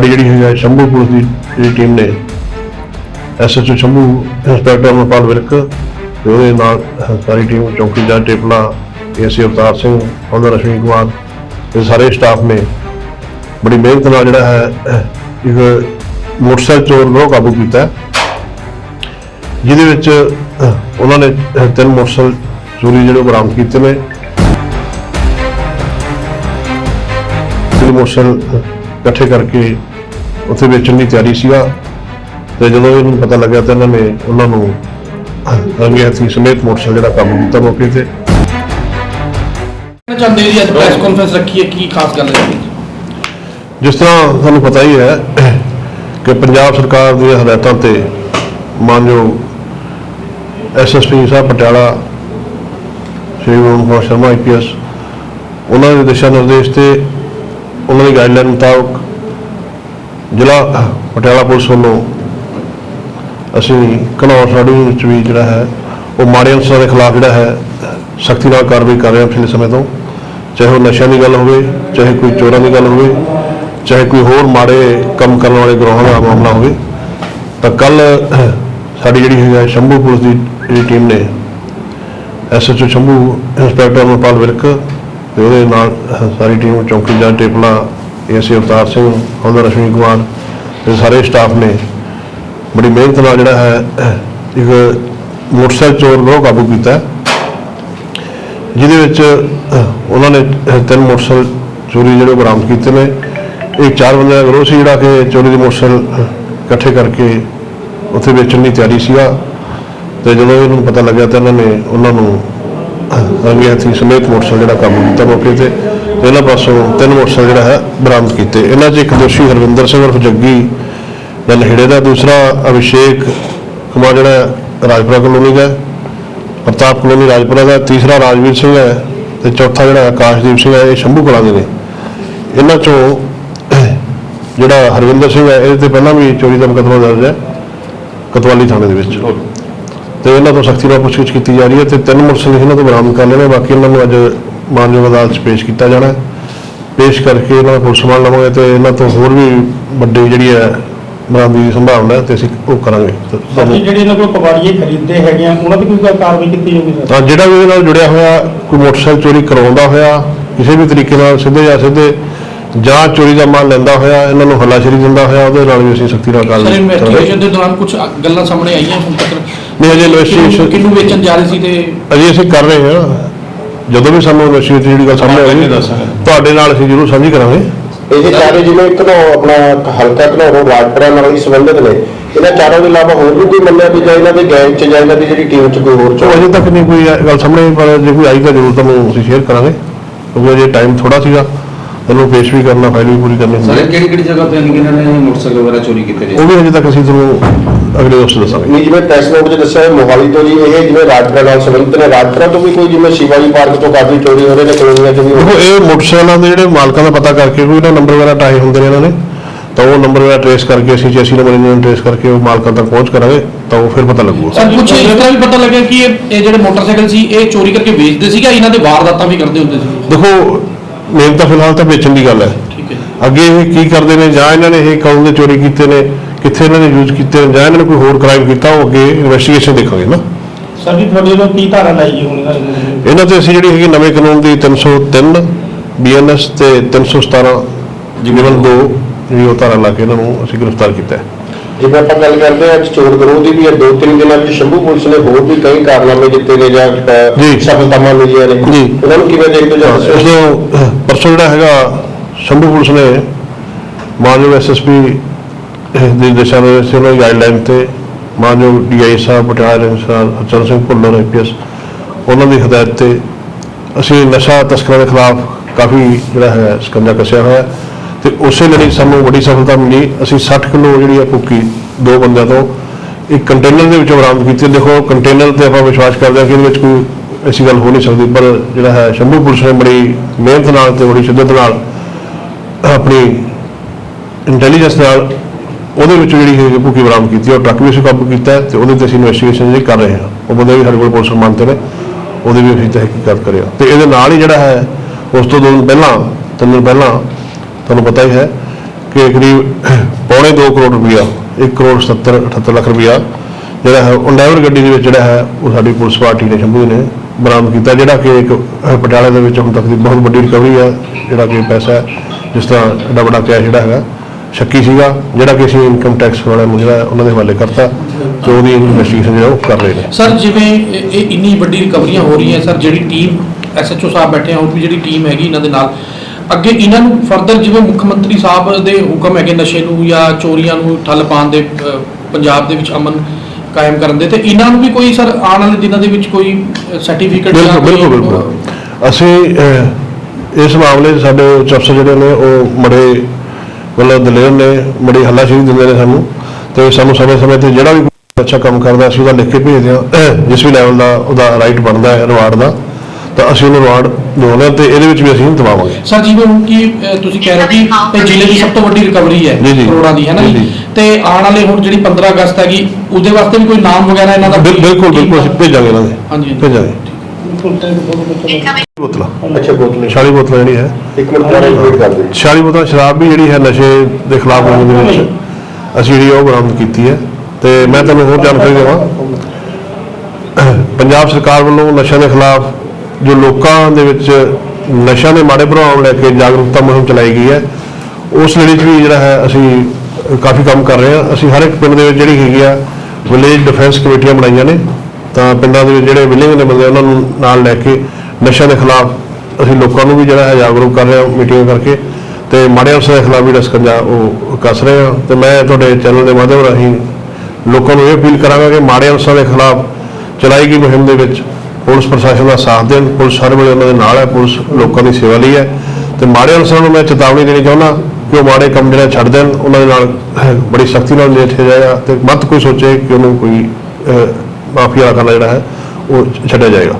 ਸਾਡੀ ਜਿਹੜੀ ਹੈ ਸ਼ੰਭੂ ਪੁਲਿਸ ਦੀ ਜਿਹੜੀ ਟੀਮ ਨੇ ਐਸਐਚਓ ਸ਼ੰਭੂ ਇੰਸਪੈਕਟਰ ਅਮਰਪਾਲ ਵਿਰਕ ਤੇ ਉਹਦੇ ਨਾਲ ਸਾਰੀ ਟੀਮ ਚੌਕੀਦਾਰ ਟੇਪਲਾ ਏਸੀ ਅਵਤਾਰ ਸਿੰਘ ਉਹਦਾ ਰਸ਼ਮੀ ਕੁਮਾਰ ਤੇ ਸਾਰੇ ਸਟਾਫ ਨੇ ਬੜੀ ਮਿਹਨਤ ਨਾਲ ਜਿਹੜਾ ਹੈ ਇੱਕ ਮੋਟਰਸਾਈਕਲ ਚੋਰ ਨੂੰ ਕਾਬੂ ਕੀਤਾ। ਜਿਹਦੇ ਵਿੱਚ ਉਹਨਾਂ ਨੇ ਤਿੰਨ ਮੋਟਰਸਾਈਕਲ ਚੋਰੀ ਜਿਹੜੇ ਉਹ ਬਰਾਮਦ ਕੀਤੇ ਨੇ। ਤਿੰਨ ਮੋਟਰਸਾਈਕਲ ਇਕੱਠੇ ਕਰਕੇ ਉੱਥੇ ਵੇਚਣ ਦੀ ਤਿਆਰੀ ਸੀਗਾ ਤੇ ਜਦੋਂ ਇਹਨਾਂ ਨੂੰ ਪਤਾ ਲੱਗਿਆ ਤਾਂ ਇਹਨਾਂ ਨੇ ਉਹਨਾਂ ਨੂੰ ਰੰਗੇ ਹੱਥੀਂ ਸਮੇਤ ਮੋਟਰਸਾਈਕਲ ਜਿਹੜਾ ਕਾਬੂ ਕੀਤਾ ਮੌਕੇ ਤੇ। ਕਹਿਣਾ ਚਾਹੁੰਦੇ ਹੋ ਜੀ ਅੱਜ ਪ੍ਰੈਸ ਕਾਨਫਰੰਸ ਰੱਖੀ ਹੈ ਕੀ ਖਾਸ ਗੱਲ ਹੈ ਜੀ ਜਿਸ ਤਰ੍ਹਾਂ ਤੁਹਾਨੂੰ ਪਤਾ ਹੀ ਹੈ ਕਿ ਪੰਜਾਬ ਸਰਕਾਰ ਦੀਆਂ ਹਦਾਇਤਾਂ ਤੇ ਮਾਨਯੋਗ ਐਸਐਸਪੀ ਸਾਹਿਬ ਪਟਿਆਲਾ ਸ਼੍ਰੀ ਕੁਮਾਰ ਸ਼ਰਮਾ ਆਈਪੀਐਸ ਉਹਨਾਂ ਦੇ ਦਿਸ਼ਾ ਨਿਰਦੇਸ਼ ਤੇ ਉਹਨਾਂ ਦੀ ਗਾਈਡਲਾਈਨ ਮੁਤਾਬਕ ਜ਼ਿਲ੍ਹਾ ਪਟਿਆਲਾ ਪੁਲਿਸ ਵੱਲੋਂ ਅਸੀਂ ਘਨੌਰ ਸਾਡੂ ਵਿੱਚ ਵੀ ਜਿਹੜਾ ਹੈ ਉਹ ਮਾੜੇ ਅਨਸਰਾਂ ਦੇ ਖਿਲਾਫ ਜਿਹੜਾ ਹੈ ਸਖਤੀ ਨਾਲ ਕਾਰਵਾਈ ਕਰ ਰਹੇ ਹਾਂ ਪਿਛਲੇ ਸਮੇਂ ਤੋਂ। ਚਾਹੇ ਉਹ ਨਸ਼ਿਆਂ ਦੀ ਗੱਲ ਹੋਵੇ ਚਾਹੇ ਕੋਈ ਚੋਰਾਂ ਦੀ ਗੱਲ ਹੋਵੇ ਚਾਹੇ ਕੋਈ ਹੋਰ ਮਾੜੇ ਕੰਮ ਕਰਨ ਵਾਲੇ ਗਰੋਹਾਂ ਦਾ ਮਾਮਲਾ ਹੋਵੇ ਤਾਂ ਕੱਲ ਸਾਡੀ ਜਿਹੜੀ ਹੈ ਸ਼ੰਭੂ ਪੁਲਿਸ ਦੀ ਜਿਹੜੀ ਟੀਮ ਨੇ ਐਸਐਚਓ ਸ਼ੰਭੂ ਇੰਸਪੈਕਟਰ ਅਮਰਪਾਲ ਵਿਰਕ ਤੇ ਉਹਦੇ ਨਾਲ ਸਾਰੀ ਟੀਮ ਚੌਕੀਦਾਰ ਟੇਪਲਾ ਏਸੀ ਅਵਤਾਰ ਸਿੰਘ ਉਹਦਾ ਰਸ਼ਮੀ ਕੁਮਾਰ ਤੇ ਸਾਰੇ ਸਟਾਫ ਨੇ ਬੜੀ ਮਿਹਨਤ ਨਾਲ ਜਿਹੜਾ ਹੈ ਇੱਕ ਮੋਟਰਸਾਈਕਲ ਚੋਰ ਨੂੰ ਕਾਬੂ ਕੀਤਾ। ਜਿਹਦੇ ਵਿੱਚ ਉਹਨਾਂ ਨੇ ਤਿੰਨ ਮੋਟਰਸਾਈਕਲ ਚੋਰੀ ਜਿਹੜੇ ਉਹ ਬਰਾਮਦ ਕੀਤੇ ਨੇ। ਇਹ ਚਾਰ ਬੰਦਿਆਂ ਦਾ ਗਰੋਹ ਸੀ ਜਿਹੜਾ ਕਿ ਚੋਰੀ ਦੇ ਮੋਟਰਸਾਈਕਲ ਇਕੱਠੇ ਕਰਕੇ ਉੱਥੇ ਵੇਚਣ ਦੀ ਤਿਆਰੀ ਸੀਗਾ। ਤੇ ਜਦੋਂ ਇਹਨਾਂ ਨੂੰ ਪਤਾ ਲੱਗਿਆ ਤਾਂ ਇਹਨਾਂ ਨੇ ਉਹਨਾਂ ਨੂੰ ਅਹ, ਰੰਗੇ ਹੱਥੀਂ ਸਮੇਤ ਮੋਟਰਸਾਈਕਲ ਜਿਹੜਾ ਕਾਬੂ ਕੀਤਾ ਮੌਕੇ ਤੇ। ਤੇ ਇਹਨਾਂ ਪਾਸੋਂ ਤਿੰਨ ਮੋਟਰਸਾਈਕਲ ਜਿਹੜਾ ਹੈ ਬਰਾਮਦ ਕੀਤੇ। ਇਹਨਾਂ 'ਚ ਇੱਕ ਦੋਸ਼ੀ ਹਰਵਿੰਦਰ ਸਿੰਘ ਉਰਫ ਜੱਗੀ ਦਾ ਲਹਿੜੇ ਦਾ ਦੂਸਰਾ ਅਭਿਸ਼ੇਕ ਕੁਮਾਰ ਜਿਹੜਾ ਰਾਜਪੁਰਾ ਕਲੋਨੀ ਦਾ। ਪ੍ਰਤਾਪ ਕਲੋਨੀ ਰਾਜਪੁਰਾ ਦਾ ਤੀਸਰਾ ਰਾਜਵੀਰ ਸਿੰਘ ਹੈ ਤੇ ਚੌਥਾ ਜਿਹੜਾ ਆਕਾਸ਼ਦੀਪ ਸਿੰਘ ਹੈ ਇਹ ਸ਼ੰਭੂ ਕਲਾਂ ਦੇ ਨੇ। ਇਹਨਾਂ ਚੋਂ ਜਿਹੜਾ ਹਰਵਿੰਦਰ ਸਿੰਘ ਹੈ ਇਹਦੇ ਤੇ ਪਹਿਲਾਂ ਵੀ ਚੋਰੀ ਦਾ ਮੁਕੱਦਮਾ ਦਰਜ ਹੈ ਕਤਵਾਲੀ ਥਾਣੇ ਦੇ ਵਿੱਚ। ਤੇ ਇਹਨਾਂ ਤੋਂ ਸਖਤੀ ਨਾਲ ਪੁੱਛਗਿੱਛ ਕੀਤੀ ਜਾ ਰਹੀ ਹੈ ਤੇ ਤਿੰਨ ਮੋਟਰਸਾਈਕਲ ਇਹਨਾਂ ਤੋਂ ਬਰਾਮਦ ਕਰ ਲਏ ਨੇ। ਬਾਕੀ ਇਹਨਾਂ ਨੂੰ ਅੱਜ ਮਾਨਯੋਗ ਅਦਾਲਤ 'ਚ ਪੇਸ਼ ਕੀਤਾ ਜਾਣਾ ਪੇਸ਼ ਕਰਕੇ ਇਹਨਾਂ ਪੁਲਿਸ ਸਮਾਨ ਲਵਾਂਗੇ ਤੇ ਇਹਨਾਂ ਤੋਂ ਹੋਰ ਵੀ ਵੱਡੀ ਜਿਹੜੀ ਹੈ ਬਰਾਮਦੀ ਦੀ ਸੰਭਾਵਨਾ ਤੇ ਅਸੀਂ ਉਹ ਕਰਾਂਗੇ। ਜਿਹੜੇ ਇਹਨਾਂ ਕੋਲ ਕਬਾੜੀਏ ਖਰੀਦਦੇ ਹੈਗੇ ਆ ਉਹਨਾਂ ਦੀ ਕੋਈ ਕਾਰਵਾਈ ਕੀਤੀ ਜਾਊਗੀ ਸਰ? ਤਾਂ ਜਿਹੜਾ ਵੀ ਇਹਦੇ ਨਾਲ ਜੁੜਿਆ ਹੋਇਆ ਕੋਈ ਮੋਟਰਸਾਈਕਲ ਚੋਰੀ ਕਰਵਾਉਂਦਾ ਹੋਇਆ ਕਿਸੇ ਵੀ ਤਰੀਕੇ ਨਾਲ ਸਿੱਧੇ ਜਾਂ ਸਿੱਧੇ ਜਾਂ ਚੋਰੀ ਦਾ ਮਾਲ ਲੈਂਦਾ ਹੋਇਆ ਇਹਨਾਂ ਨੂੰ ਹੱਲਾਸ਼ੇਰੀ ਦਿੰਦਾ ਹੋਇਆ ਉਹਦੇ ਨਾਲ ਵੀ ਅਸੀਂ ਸਖਤੀ ਨਾਲ ਸਰ ਕਾਰਵਾਈ ਕਰਾਂਗੇ। ਇਨਵੈਸਟੀਗੇਸ਼ਨ ਦੇ ਦੌਰਾਨ ਕੁਝ ਗੱਲਾਂ ਸਾਹਮਣੇ ਆਈਆਂ ਹੁਣ ਤੱਕ? ਨਹੀਂ ਅਜੇ ਇਨਵੈਸਟੀਗੇਸ਼ਨ ਕਿਹਨੂੰ ਵੇਚਣ ਜਾ ਰਹੇ ਸੀ ਤੇ ਅਜੇ ਅਸੀਂ ਕਰ ਰਹੇ ਹਾਂ। ਜਦੋਂ ਵੀ ਸਾਨੂੰ ਇਨਵੈਸਟੀਗੇਸ਼ਨ ਜਿਹੜੀ ਗੱਲ ਸਾਹਮਣੇ ਆਏਗੀ ਤੁਹਾਡੇ ਨਾਲ ਅਸੀਂ ਜ਼ਰੂਰ ਸਾਂਝੀ ਕਰਾਂਗੇ। ਇਹ ਚਾਰੇ ਜਿਵੇਂ ਘਨੋ ਆਪਣਾ ਹਲਕਾ ਘਨੌਰੋਂ ਰਾਜਪੁਰਾ ਨਾਲ ਹੀ ਸੰਬੰਧਿਤ ਨੇ। ਇਹਨਾਂ ਚਾਰਾਂ ਤੋਂ ਇਲਾਵਾ ਹੋਰ ਵੀ ਕੋਈ ਮੰਨਿਆ ਵੀ ਜਾਂ ਇਹਨਾਂ ਦੇ ਗੈਂਗ ਚ ਜਾਂ ਇਹਨਾਂ ਦੀ ਜਿਹੜੀ ਟੀਮ ਚ ਕੋਈ ਹੋਰ ਚੋਰ ਅਜੇ ਤੱਕ ਨਹੀਂ ਕੋਈ ਗੱਲ ਸਾਹਮਣੇ ਪਰ ਜੇ ਕੋਈ ਆਈ ਤਾਂ ਜ਼ਰੂਰ ਤੁਹਾਨੂੰ ਅਸੀਂ ਸ਼ੇਅਰ ਕਰਾਂਗੇ। ਕਿਉਂਕਿ ਅਜੇ ਟਾਈਮ ਥੋੜਾ ਸੀਗਾ। ਤੁਹਾਨੂੰ ਪੇਸ਼ ਵੀ ਕਰਨਾ ਫਾਈਲ ਵੀ ਪੂਰੀ ਕਰਨੀ ਹੁੰਦੀ ਸਾਰੇ ਹੈ। ਕਿਹੜੀ ਕਿਹੜੀ ਜਗ੍ਹਾ ਤੇ ਇਹਨਾਂ ਨੇ ਮੋਟਰਸਾਈਕਲ ਵਗੈਰਾ ਚੋਰੀ ਕੀਤੇ ਜੀ ਉਹ ਵੀ ਅਜੇ ਤੱਕ ਅਸੀਂ ਤੁਹਾਨੂੰ ਅਗਲੇ ਉਸ ਦੱਸਾਂਗੇ। ਨਹੀਂ ਜਿਵੇਂ ਪ੍ਰੈਸ ਨੋਟ 'ਚ ਦੱਸਿਆ ਹੈ, ਮੋਹਾਲੀ ਤੋਂ ਜੀ ਇਹ ਜਿਵੇਂ ਰਾਜਪੁਰਾ ਨਾਲ ਸੰਬੰਧਿਤ ਨੇ ਰਾਜਪੁਰਾ ਤੋਂ ਵੀ ਕੋਈ ਜਿਵੇਂ ਸ਼ਿਵਾਜੀ ਪਾਰਕ ਤੋਂ ਕਾਫੀ ਚੋਰੀ ਹੋ ਰਹੇ ਨੇ ਕਲੋਨੀਆਂ ਚ ਵੀ ਹੋ ਦੇਖੋ ਇਹ ਮੋਟਰਸਾਈਕਲਾਂ ਦੇ ਜਿਹੜੇ ਮਾਲਕਾਂ ਦਾ ਪਤਾ ਕਰਕੇ ਕੋਈ ਨਾ ਨੰਬਰ ਵਗੈਰਾ ਟਾਏ ਹੁੰਦੇ ਨੇ ਇਹਨਾਂ ਨੇ ਤਾਂ ਉਹ ਨੰਬਰ ਵਗੈਰਾ ਟ੍ਰੇਸ ਕਰਕੇ ਅਸੀਂ ਜੇ ਅਸੀਂ ਨੰਬਰ ਇਹਨਾਂ ਨੂੰ ਟ੍ਰੇਸ ਕਰਕੇ ਉਹ ਮਾਲਕਾਂ ਤੱਕ ਪਹੁੰਚ ਕਰਾਂਗੇ ਤਾਂ ਉਹ ਫਿਰ ਪਤਾ ਲੱਗੂਗਾ। ਸਰ ਕੁਝ ਇਸ ਤਰ੍ਹਾਂ ਵੀ ਪਤਾ ਲੱਗਿਆ ਕਿ ਇਹ ਇਹ ਜਿਹੜੇ ਮੋਟਰਸਾਈਕਲ ਸੀ ਇਹ ਚੋਰੀ ਕਰਕੇ ਵੇਚਦੇ ਸੀਗਾ ਇਹਨਾਂ ਦੇ ਵਾਰਦਾਤਾਂ ਵੀ ਕਰਦੇ ਹੁੰਦੇ ਸੀ ਦੇਖੋ ਮੇਨ ਤਾਂ ਫਿਲਹਾਲ ਤਾਂ ਵੇਚਣ ਦੀ ਗੱਲ ਹੈ। ਠੀਕ ਹੈ ਅੱਗੇ ਇਹ ਕੀ ਕਰਦੇ ਨੇ ਜਾਂ ਇਹਨਾਂ ਨੇ ਇਹ ਕੌਣ ਦੇ ਚੋਰੀ ਕੀਤੇ ਨੇ ਕਿੱਥੇ ਇਹਨਾਂ ਨੇ ਯੂਜ਼ ਕੀਤੇ ਨੇ ਜਾਂ ਇਹਨਾਂ ਨੇ ਕੋਈ ਹੋਰ ਕ੍ਰਾਈਮ ਕੀਤਾ ਉਹ ਅੱਗੇ ਇਨਵੈਸਟੀਗੇਸ਼ਨ ਦੇਖਾਂਗੇ ਨਾ। ਸਰ ਜੀ ਤੁਹਾਡੇ ਵੱਲੋਂ ਕੀ ਧਾਰਾ ਲਾਈ ਹੋਣੀ ਇਹਨਾਂ ਤੇ ਅਸੀਂ ਜਿਹੜੀ ਹੈਗੀ ਨਵੇਂ ਕਾਨੂੰਨ ਦੀ 303 ਬੀਐਨਐਸ ਤੇ 317 ਜਿਵੇਂ ਦੋ ਜਿਹੜੀ ਉਹ ਧਾਰਾ ਲਾ ਕੇ ਇਹਨਾਂ ਨੂੰ ਅਸੀਂ ਗ੍ਰਿਫਤਾਰ ਕੀਤਾ ਹੈ। ਜਿਵੇਂ ਆਪਾਂ ਗੱਲ ਕਰਦੇ ਹਾਂ ਚੋਰ ਗਰੋਹ ਦੀ ਵੀ ਦੋ ਤਿੰਨ ਦਿਨਾਂ ਵਿੱਚ ਸ਼ੰਭੂ ਪੁਲਿਸ ਨੇ ਹੋਰ ਵੀ ਕਈ ਕਾਰਨਾਮੇ ਦਿੱਤੇ ਨੇ ਜਾਂ। ਸਫਲਤਾਵਾਂ ਮਿਲੀਆਂ ਨੇ ਜੀ। ਉਹਨਾਂ ਨੂੰ ਕਿਵੇਂ ਦੇਖਦੇ ਜਾਂ ਨੂੰ ਪਰਸੋਂ ਜਿਹੜਾ ਹੈਗਾ ਸ਼ੰਭੂ ਪੁਲਿਸ ਨੇ ਮਾਨਯੋਗ ਐਸਐਸਪੀ ਦੇ ਦਿਸ਼ਾ ਨਿਰਦੇਸ਼ ਦੀ ਗਾਈਡਲਾਈਨ ਤੇ ਮਾਨਯੋਗ ਡੀਆਈ ਸਾਹਿਬ ਪਟਿਆਲਾ ਰੇਂਜ ਸਾਹਿਬ ਹਰਚਰਨ ਸਿੰਘ ਭੁੱਲਰ ਆਈਪੀਐਸ ਉਹਨਾਂ ਦੀ ਹਦਾਇਤ ਤੇ ਅਸੀਂ ਨਸ਼ਾ ਤਸਕਰਾਂ ਦੇ ਖਿਲਾਫ ਕਾਫੀ ਜਿਹੜਾ ਹੈ ਸਕੰਜਾ ਕੱਸਿਆ ਹੋਇਆ ਹੈ ਤੇ ਉਸੇ ਲਈ ਸਾਨੂੰ ਬੜੀ ਸਫਲਤਾ ਮਿਲੀ। ਅਸੀਂ 60 ਕਿਲੋ ਜਿਹੜੀ ਆ ਭੁੱਕੀ ਦੋ ਬੰਦਿਆਂ ਤੋਂ ਇੱਕ ਕੰਟੇਨਰ ਦੇ ਵਿੱਚੋਂ ਬਰਾਮਦ ਕੀਤੀ। ਦੇਖੋ ਕੰਟੇਨਰ ਤੇ ਆਪਾਂ ਵਿਸ਼ਵਾਸ ਕਰਦੇ ਹਾਂ ਕਿ ਇਹਦੇ ਵਿੱਚ ਕੋਈ ਐਸੀ ਗੱਲ ਹੋ ਨਹੀਂ ਸਕਦੀ ਪਰ ਜਿਹੜਾ ਹੈ ਸ਼ੰਭੂ ਪੁਲਿਸ ਨੇ ਬੜੀ ਮਿਹਨਤ ਨਾਲ ਤੇ ਬੜੀ ਸ਼ਿੱਦਤ ਨਾਲ ਆਪਣੀ ਇੰਟੈਲੀਜੈਂਸ ਨਾਲ ਉਹਦੇ ਵਿੱਚ ਜਿਹੜੀ ਹੈ ਭੁੱਕੀ ਬਰਾਮਦ ਕੀਤੀ। ਹੈ, ਉਹ ਟਰੱਕ ਵੀ ਅਸੀਂ ਕਾਬੂ ਕੀਤਾ ਹੈ ਤੇ ਉਹਦੇ ਤੇ ਅਸੀਂ ਇਨਵੈਸਟੀਗੇਸ਼ਨ ਜਿਹੜੀ ਕਰ ਰਹੇ ਹਾਂ। ਉਹ ਬੰਦੇ ਵੀ ਸਾਡੇ ਕੋਲ ਪੁਲਿਸ ਮੰਨਦੇ ਨੇ ਉਹਦੇ ਵੀ ਅਸੀਂ ਤਹਿਕੀਕਾਤ ਕਰਿਆ ਤੇ ਇਹਦੇ ਨਾਲ ਹੀ ਜਿਹੜਾ ਹੈ ਉਸ ਤੋਂ ਦੋ ਦਿਨ ਪਹਿਲਾਂ ਤਿੰਨ ਦਿਨ ਪਹਿਲਾਂ ਤੁਹਾਨੂੰ ਪਤਾ ਹੀ ਹੈ ਕਿ ਕਰੀਬ ਪੌਣੇ 2 ਕਰੋੜ ਰੁਪਇਆ 1 ਕਰੋੜ 70 78 ਲੱਖ ਰੁਪਇਆ ਜਿਹੜਾ ਹੈ, ਉਹ ਡਰਾਈਵਰ ਗੱਡੀ ਦੇ ਵਿੱਚ ਜਿਹੜਾ ਹੈ, ਉਹ ਸਾਡੀ ਪੁਲਿਸ ਪਾਰਟੀ ਨੇ ਸ਼ੰਭੂ ਨੇ ਬਰਾਮਦ ਕੀਤਾ, ਜਿਹੜਾ ਕਿ ਇੱਕ ਪਟਿਆਲੇ ਦੇ ਵਿੱਚ ਹੁਣ ਤੱਕ ਦੀ ਬਹੁਤ ਵੱਡੀ ਰਿਕਵਰੀ ਹੈ ਜਿਹੜਾ ਕਿ ਪੈਸਾ ਜਿਸ ਤਰ੍ਹਾਂ ਐਡਾ ਵੱਡਾ ਕੈਸ਼ ਜਿਹੜਾ ਹੈਗਾ, ਸ਼ੱਕੀ ਸੀਗਾ, ਜਿਹੜਾ ਕਿ ਅਸੀਂ ਇਨਕਮ ਟੈਕਸ ਵਾਲਿਆਂ ਨੂੰ ਜਿਹੜਾ ਉਹਨਾਂ ਦੇ ਹਵਾਲੇ ਕਰਤਾ, ਤੇ ਉਹਦੀ ਇਨਵੈਸਟੀਗੇਸ਼ਨ ਜਿਹੜਾ ਉਹ ਕਰ ਰਹੇ ਨੇ। ਸਰ, ਜਿਵੇਂ ਇਹ ਇਹ ਇੰਨੀ ਵੱਡੀ ਰਿਕਵਰੀਆਂ ਹੋ ਰਹੀਆਂ, ਸਰ, ਜਿਹੜੀ ਟੀਮ ਐਸਐਚਓ ਸਾਹਿਬ ਬੈਠੇ ਆ ਹੋਰ ਵੀ ਜਿਹੜੀ ਟੀਮ ਹੈਗੀ ਇਹਨਾਂ ਦੇ ਨਾਲ ਅੱਗੇ ਇਹਨਾਂ ਨੂੰ ਫਰਦਰ ਜਿਵੇਂ ਮੁੱਖ ਮੰਤਰੀ ਸਾਹਿਬ ਦੇ ਹੁਕਮ ਹੈਗੇ ਨਸ਼ੇ ਨੂੰ ਜਾਂ ਚੋਰੀਆਂ ਨੂੰ ਠੱਲ ਪਾਉਣ ਦੇ ਪੰਜਾਬ ਦੇ ਵਿੱਚ ਅਮਨ ਕਾਇਮ ਕਰਨ ਦੇ ਤੇ ਇਹਨਾਂ ਨੂੰ ਵੀ ਕੋਈ ਸਰ ਆਉਣ ਵਾਲੇ ਦਿਨਾਂ ਦੇ ਵਿੱਚ ਕੋਈ ਸਰਟੀਫਿਕੇਟ ਬਿਲਕੁਲ ਬਿਲਕੁਲ ਬਿਲਕੁਲ। ਅਸੀਂ ਇਸ ਮਾਮਲੇ ਸਾਡੇ ਅਫਸਰ ਜਿਹੜੇ ਨੇ ਉਹ ਬੜੇ ਮਤਲਬ ਦਲੇਰ ਨੇ ਬੜੀ ਹੱਲਾਸ਼ੇਰੀ ਦਿੰਦੇ ਨੇ ਸਾਨੂੰ ਤੇ ਸਾਨੂੰ ਸਮੇਂ-ਸਮੇਂ ਤੇ ਜਿਹੜਾ ਵੀ ਅੱਛਾ ਕੰਮ ਕਰਦਾ ਅਸੀਂ ਉਹਦਾ ਲਿਖ ਕੇ ਭੇਜਦੇ ਹਾਂ ਜਿਸ ਵੀ ਲੈਵਲ ਦਾ ਉਹਦਾ ਰਾਈਟ ਬਣਦਾ ਹੈ ਰਿਵਾਰਡ ਦਾ। ਤਾਂ ਅਸੀਂ ਉਹਨੂੰ ਰਿਵਾਰਡ ਦਿਵਾਉਂਦੇ ਹਾਂ ਤੇ ਇਹਦੇ ਵਿੱਚ ਵੀ ਅਸੀਂ ਦਵਾਵਾਂਗੇ। ਸਰ ਜਿਵੇਂ ਹੁਣ ਕੀ ਅਹ, ਤੁਸੀਂ ਕਹਿ ਰਹੇ ਕਿ ਇਹ ਜ਼ਿਲ੍ਹੇ ਦੀ ਸਭ ਤੋਂ ਵੱਡੀ ਰਿਕਵਰੀ ਹੈ ਜੀ, ਜੀ। ਕਰੋੜਾਂ ਦੀ ਹੈ ਨਾ ਜੀ, ਜੀ ਜੀ। ਤੇ ਆਉਣ ਵਾਲੇ ਹੁਣ ਜਿਹੜੀ 15 ਅਗਸਤ ਹੈਗੀ ਉਹਦੇ ਵਾਸਤੇ ਵੀ ਕੋਈ ਨਾਮ ਵਗੈਰਾ ਇਹਨਾਂ ਦਾ ਬਿਲ- ਬਿਲਕੁਲ ਬਿਲਕੁਲ ਅਸੀਂ ਭੇਜਾਂਗੇ ਇਹਨਾਂ ਦੇ। ਹਾਂਜੀ। ਭੇਜਾਂਗੇ। ਬੋਤਲਾਂ। ਅੱਛਾ ਬੋਤਲ। 40 ਬੋਤਲਾਂ ਜਿਹੜੀ ਹੈ। ਇੱਕ ਮਿੰਟ ਜਰਾ ਵੇਟ ਕਰ ਦਿਓ। 40 ਬੋਤਲਾਂ ਸ਼ਰਾਬ ਵੀ ਜਿਹੜੀ ਹੈ ਨਸ਼ੇ ਦੇ ਖਿਲਾਫ ਮੁਹਿੰਮ ਦੇ ਵਿੱਚ। ਅਸੀਂ ਜਿਹੜੀ ਉਹ ਬਰਾਮਦ ਕੀਤੀ ਹੈ। ਤੇ ਮੈਂ ਤੁਹਾਨੂੰ ਹੋਰ ਜਾਣਕਾਰੀ ਦੇਵਾਂ। ਪੰਜਾਬ ਸਰਕਾਰ ਵੱਲੋਂ ਨਸ਼ਿਆਂ ਦੇ ਖਿਲਾਫ ਜੋ ਲੋਕਾਂ ਦੇ ਵਿੱਚ ਨਸ਼ਿਆਂ ਦੇ ਮਾੜੇ ਪ੍ਰਭਾਵ ਲੈ ਕੇ ਜਾਗਰੂਕਤਾ ਮੁਹਿੰਮ ਚਲਾਈ ਗਈ ਹੈ, ਉਸ ਲੜੀ 'ਚ ਵੀ ਜਿਹੜਾ ਹੈ ਅਸੀਂ ਕਾਫੀ ਕੰਮ ਕਰ ਰਹੇ ਹਾਂ। ਅਸੀਂ ਹਰ ਇੱਕ ਪਿੰਡ ਦੇ ਵਿੱਚ ਜਿਹੜੀ ਹੈਗੀ ਆ ਵਿਲੇਜ ਡਿਫੈਂਸ ਕਮੇਟੀਆਂ ਬਣਾਈਆਂ ਨੇ, ਤਾਂ ਪਿੰਡਾਂ ਦੇ ਵਿੱਚ ਜਿਹੜੇ ਵਿਲਿੰਗ ਦੇ ਬੰਦੇ, ਉਹਨਾਂ ਨੂੰ ਨਾਲ ਲੈ ਕੇ ਨਸ਼ਿਆਂ ਦੇ ਖਿਲਾਫ ਅਸੀਂ ਲੋਕਾਂ ਨੂੰ ਵੀ ਜਿਹੜਾ ਹੈ ਜਾਗਰੂਕ ਕਰ ਰਹੇ ਹਾਂ ਮੀਟਿੰਗ ਕਰਕੇ ਤੇ ਮਾੜੇ ਅਨਸਰਾਂ ਦੇ ਖਿਲਾਫ ਵੀ ਰਸਕੰਜਾ ਉਹ ਕੱਸ ਰਹੇ ਹਾਂ। ਤੇ ਮੈਂ ਤੁਹਾਡੇ ਚੈਨਲ ਦੇ ਮਾਧਿਅਮ ਰਾਹੀਂ ਲੋਕਾਂ ਨੂੰ ਇਹ ਅਪੀਲ ਕਰਾਂਗਾ ਕਿ ਮਾੜੇ ਅਨਸਰਾਂ ਦੇ ਖਿਲਾਫ ਚਲਾਈ ਗਈ ਮੁਹਿੰਮ ਦੇ ਵਿੱਚ ਪੁਲਿਸ ਪ੍ਰਸ਼ਾਸਨ ਦਾ ਸਾਥ ਦੇਣ, ਪੁਲਿਸ ਹਰ ਵੇਲੇ ਉਹਨਾਂ ਦੇ ਨਾਲ ਹੈ, ਪੁਲਿਸ ਲੋਕਾਂ ਦੀ ਸੇਵਾ ਲਈ ਹੈ। ਤੇ ਮਾੜੇ ਅਨਸਰਾਂ ਨੂੰ ਮੈਂ ਚੇਤਾਵਨੀ ਦੇਣੀ ਚਾਹੁੰਦਾ ਕਿ ਉਹ ਮਾੜੇ ਕੰਮ ਜਿਹੜਾ ਛੱਡ ਦੇਣ, ਉਹਨਾਂ ਦੇ ਨਾਲ ਬੜੀ ਸਖਤੀ ਨਾਲ ਨਜਿੱਠਿਆ ਜਾਏਗਾ ਤੇ ਮਤ ਕੋਈ ਸੋਚੇ ਕਿ ਉਹਨੂੰ ਕੋਈ ਮਾਫੀਆ ਕਰਨਾ ਜਿਹੜਾ ਹੈ, ਉਹ ਛੱਡਿਆ ਜਾਏਗਾ।